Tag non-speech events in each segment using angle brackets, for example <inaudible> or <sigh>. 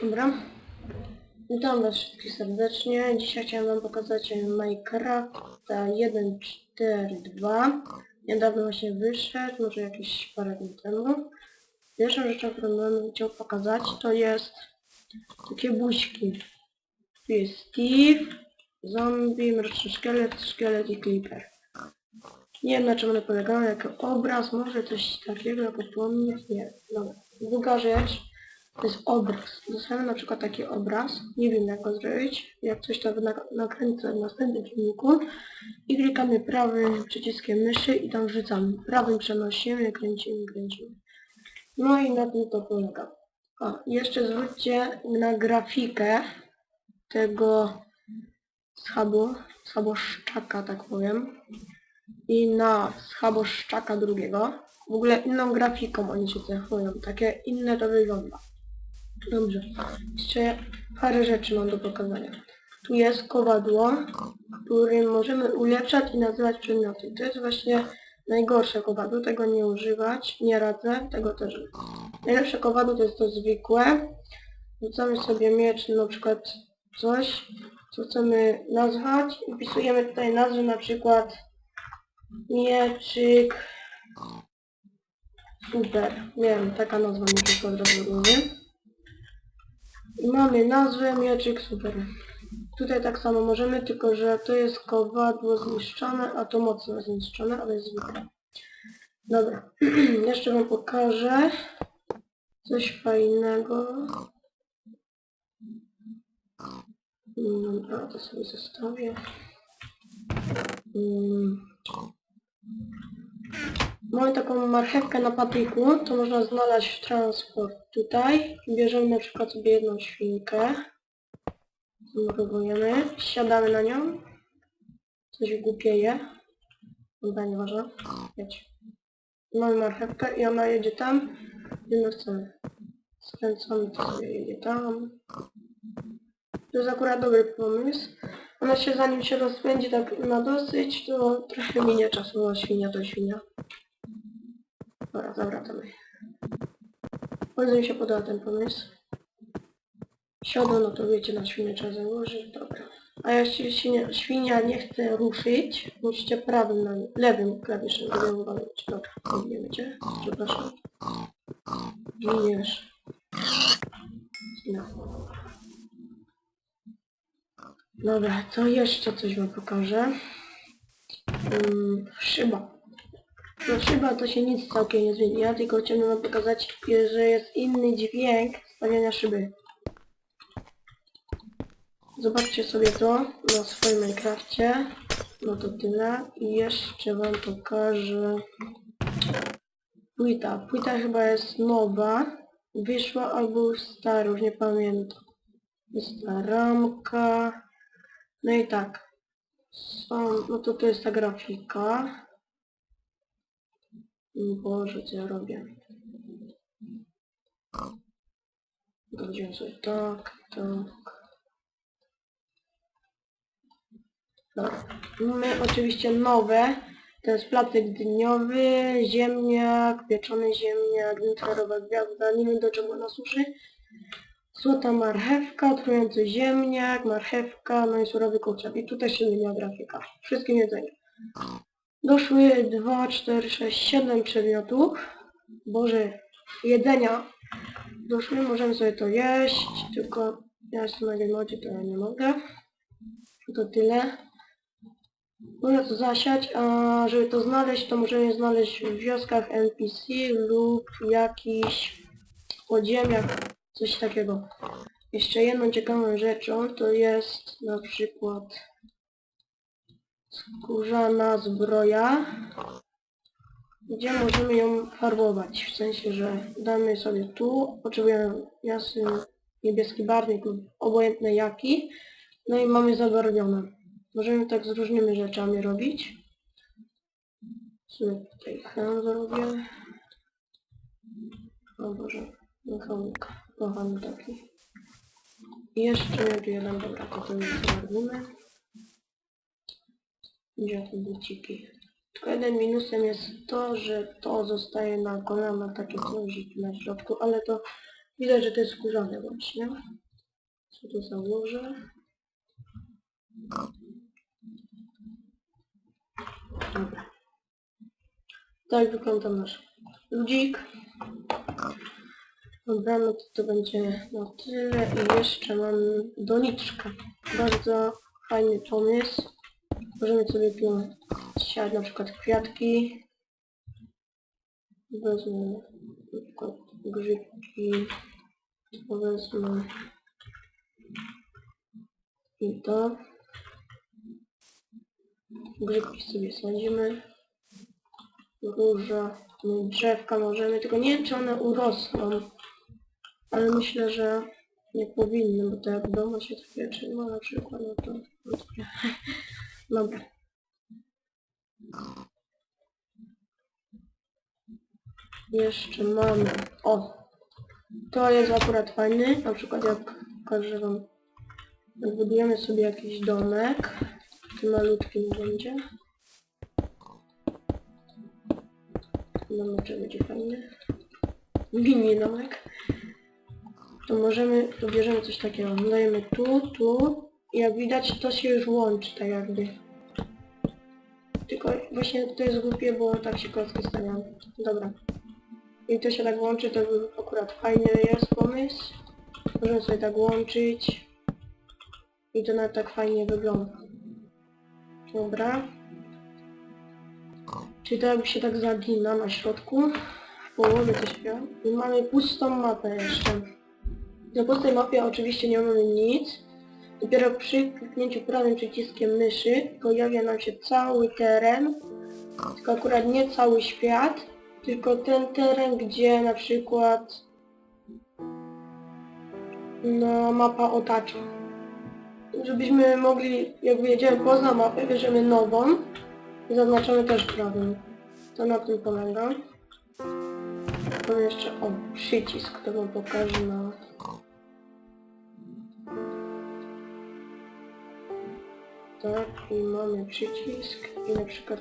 Dobra. Witam was wszystkich serdecznie. Dzisiaj chciałem wam pokazać Minecrafta 1.4.2. Niedawno właśnie wyszedł, może jakieś parę dni temu. Pierwszą rzeczą, którą bym chciał pokazać, to jest takie buźki. Tu jest Steve, zombie, mroczny szkielet, szkielet i creeper. Nie wiem na czym one polegają, jako obraz, może coś takiego jako pomnik, nie. Dobra. Druga rzecz, to jest obraz. Dostajemy na przykład taki obraz, nie wiem jak go zrobić, jak coś to na- nakręcę w następnym filmiku i klikamy prawym przyciskiem myszy i tam wrzucamy. Prawym przenosimy, kręcimy, kręcimy. No i na tym to polega. O, jeszcze zwróćcie na grafikę tego schabu, schaboszczaka, tak powiem, i na schaboszczaka drugiego. W ogóle inną grafiką oni się cechują, takie inne to wygląda. Dobrze. Jeszcze parę rzeczy mam do pokazania. Tu jest kowadło, którym możemy ulepszać i nazywać przedmioty. To jest właśnie najgorsze kowadło, tego nie używać, nie radzę, tego też. Najlepsze kowadło to jest to zwykłe. Wrzucamy sobie miecz, na przykład coś, co chcemy nazwać i wpisujemy tutaj nazwę na przykład mieczyk super. Nie wiem, taka nazwa mi przyszła od razu mamy nazwę mieczyk super. Tutaj tak samo możemy, tylko że to jest kowadło zniszczone, a to mocno zniszczone, ale jest zwykłe. Dobra, <clears throat> jeszcze wam pokażę coś fajnego. Mm, Dobra, to sobie zostawię. Mm. Mamy taką marchewkę na patyku, to można znaleźć transport tutaj. Bierzemy na przykład sobie jedną świnkę. Próbujemy, siadamy na nią. Coś głupieje. Chyba nieważne. Jedź. Mamy marchewkę i ona jedzie tam, gdzie my chcemy. Skręcamy to sobie jedzie tam. To jest akurat dobry pomysł. Ona się zanim się rozpędzi tak na dosyć, to trochę minie czasu, bo świnia to świnia. Dobra, zawracamy. Bardzo mi się podoba ten pomysł. Siodło, no to wiecie, na świnię trzeba założyć, dobra. A jeśli świnia, świnia nie chce ruszyć, musicie prawym, na, lewym klawiszem wywołać. Dobra, odbijemy cię. Przepraszam. Giniesz. No. Dobra, to jeszcze coś wam pokażę. Um, szyba. No szyba to się nic całkiem nie zmienia, tylko chciałem wam pokazać, że jest inny dźwięk stawiania szyby. Zobaczcie sobie to na swoim Minecrafcie. No to tyle. I jeszcze wam pokażę płyta. Płyta chyba jest nowa. Wyszła albo już stara, już nie pamiętam. Jest ta ramka. No i tak. Są, no to to jest ta grafika. Boże, co ja robię? Godzimy sobie tak, tak. Dobra. Mamy oczywiście nowe. To jest placek dyniowy, ziemniak, pieczony ziemniak, nitrerowa gwiazda, nie wiem do czego ona służy. Złota marchewka, trujący ziemniak, marchewka, no i surowy kurczak. I tutaj się zmienia grafika. Wszystkie jedzenia. Doszły 2, 4, 6, 7 przedmiotów. Boże, jedzenia. Doszły, możemy sobie to jeść, tylko ja jestem na modzie, to ja nie mogę. To tyle. Można to zasiać, a żeby to znaleźć, to możemy znaleźć w wioskach NPC lub jakichś podziemiach, coś takiego. Jeszcze jedną ciekawą rzeczą to jest na przykład skórzana zbroja, gdzie możemy ją farbować, w sensie, że damy sobie tu, potrzebujemy jasny niebieski barwnik lub obojętny jaki, no i mamy zabarwione. Możemy tak z różnymi rzeczami robić. Sobie tutaj chem zrobię. O Boże, Michałek, kochany taki. I jeszcze jeden, dobra, to to zrobimy. Gdzie te buciki? Tylko jeden minusem jest to, że to zostaje na kolanach takie coś na środku, ale to Widać, że to jest skórzane właśnie. Co tu założę? Dobra. Tak wygląda nasz ludzik. Dobra, no to to będzie na tyle. I jeszcze mam doniczkę. Bardzo fajny pomysł. Możemy sobie siać na przykład kwiatki. Wezmę na przykład grzybki. To wezmę i to. Grzybki sobie sadzimy. Róża, no, drzewka możemy, tylko nie wiem czy one urosną. Ale myślę, że nie powinny, bo to jak w domu się takie trzyma na przykład, no to... wątpię. Dobra. Jeszcze mamy... O! To jest akurat fajny, na przykład jak pokażę wam... Budujemy sobie jakiś domek, taki malutki będzie. Domeczek będzie fajny. Mini domek. To możemy, to bierzemy coś takiego. Dajemy tu, tu. I jak widać to się już łączy tak jakby. Właśnie to jest głupie, bo tak się klocki stawiają. Dobra. I to się tak łączy, to był akurat fajny jest pomysł. Możemy sobie tak łączyć. I to nawet tak fajnie wygląda. Dobra. Czyli to jakby się tak zagina na środku. W połowie to się I mamy pustą mapę jeszcze. Na pustej mapie oczywiście nie mamy nic. Dopiero przy kliknięciu prawym przyciskiem myszy pojawia nam się cały teren. Tylko akurat nie cały świat, tylko ten teren, gdzie na przykład no, mapa otacza. Żebyśmy mogli, jak wyjedziemy poza mapę, bierzemy nową i zaznaczamy też prawym. To na tym polega. Mam jeszcze, o, przycisk, to wam pokażę na... Tak, i mamy przycisk i na przykład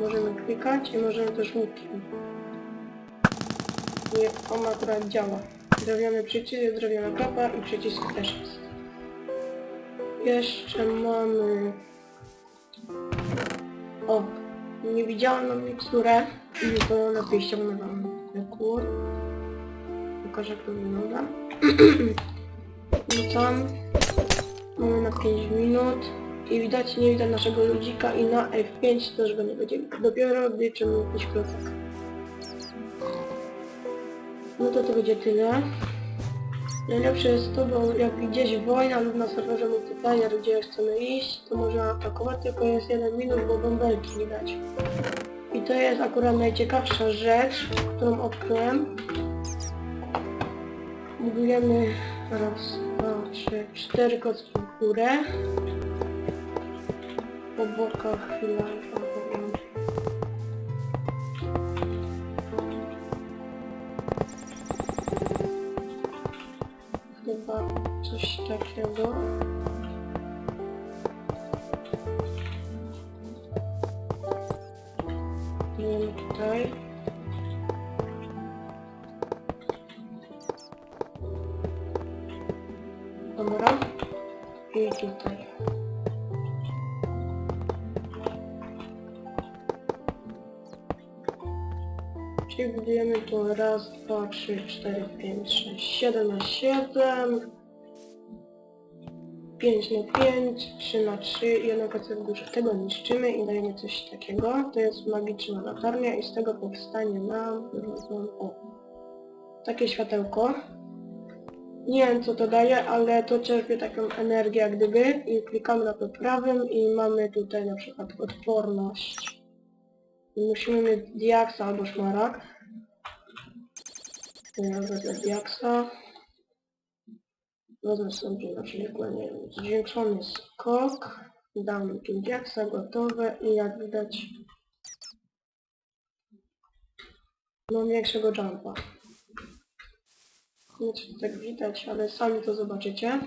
możemy klikać i możemy też łukiem. I on akurat działa. Drewniany przycisk, drewniana klapa i przycisk też jest. Jeszcze mamy... O, niewidzialną miksturę i to lepiej ściągnę wam rekord. Pokażę jak to wygląda. <clears throat> Wrzucam. Mamy na 5 minut. I widać, nie widać naszego ludzika i na F5 też go nie będzie. Dopiero liczymy jakiś klocek. No to to będzie tyle. Najlepsze jest to, bo jak gdzieś wojna lub na serwerze multiplayer, gdzie chcemy iść, to można atakować, tylko jest jeden minut, bo bąbelki widać. I to jest akurat najciekawsza rzecz, którą odkryłem. Budujemy raz, dwa, trzy, cztery kostki w górę. Po bokach chwila. Chyba coś takiego. Tutaj. Dobra. I tutaj. Czyli budujemy tu raz, dwa, trzy, cztery, pięć, sześć, siedem na siedem. 5 na 5, 3 na 3 i jedna kaca w górze. Tego niszczymy i dajemy coś takiego. To jest magiczna latarnia i z tego powstanie nam o, takie światełko. Nie wiem co to daje, ale to czerpie taką energię jak gdyby i klikamy na to prawym i mamy tutaj na przykład odporność. Musimy mieć diaksa albo szmaragd. Ja wezmę diaksa. Wezmę sobie na przykład, nie wiem, zwiększony skok, damy tu diaksa, gotowe i jak widać mam większego jumpa. Nie wiem, czy tak widać, ale sami to zobaczycie.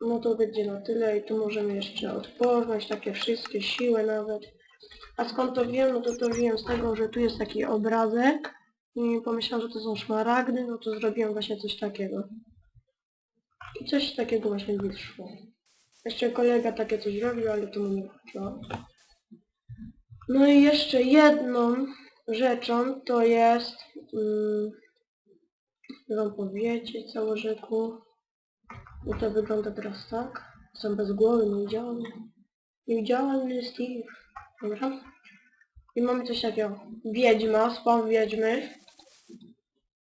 No to będzie na tyle i tu możemy jeszcze odporność, takie wszystkie siły nawet. A skąd to wiem? No to to wiem z tego, że tu jest taki obrazek i pomyślałam, że to są szmaragdy, no to zrobiłem właśnie coś takiego. I coś takiego właśnie wyszło. Jeszcze kolega takie coś robił, ale to mu nie chodziło. No i jeszcze jedną rzeczą to jest... Mm, wam powiedzieć całożyku. I to wygląda teraz tak. Są bez głowy, niewidzialny. Niewidzialny Steve. Dobra. I mamy coś takiego. Wiedźma, spawn wiedźmy.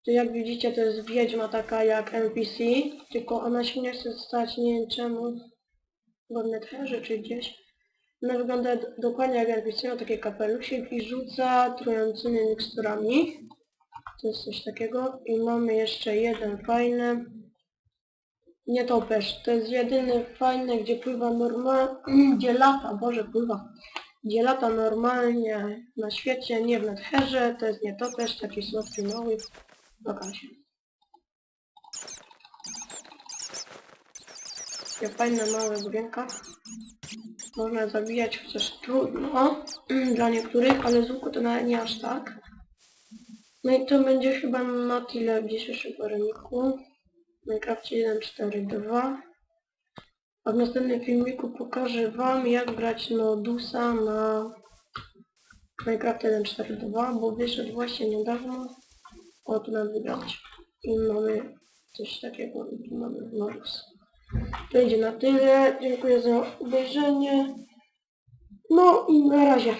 To jak widzicie to jest wiedźma taka jak NPC, tylko ona się nie chce stać, nie wiem czemu, w Netherze czy gdzieś. Ona wygląda dokładnie jak NPC, ma takie kapelusik i rzuca trującymi miksturami. To jest coś takiego. I mamy jeszcze jeden fajny. Nie topesz, to jest jedyny fajny, gdzie pływa normalnie, <clears throat> gdzie lata, Boże pływa. Gdzie lata normalnie na świecie, nie w Netherze, to jest nietoperz, taki słodki mały. Pokaż się. Takie fajne małe budynka. Można zabijać, chociaż trudno <clears throat> dla niektórych, ale z łuku to nawet nie aż tak. No i to będzie chyba na tyle w dzisiejszym poranniku. Minecrafcie 1.4.2. A w następnym filmiku pokażę wam jak grać Nodusa na Minecraft 1.4.2, bo wyszedł właśnie niedawno. O, tu nam wygrać. I mamy coś takiego, i mamy Nodus. To na tyle. Dziękuję za obejrzenie. No i na razie.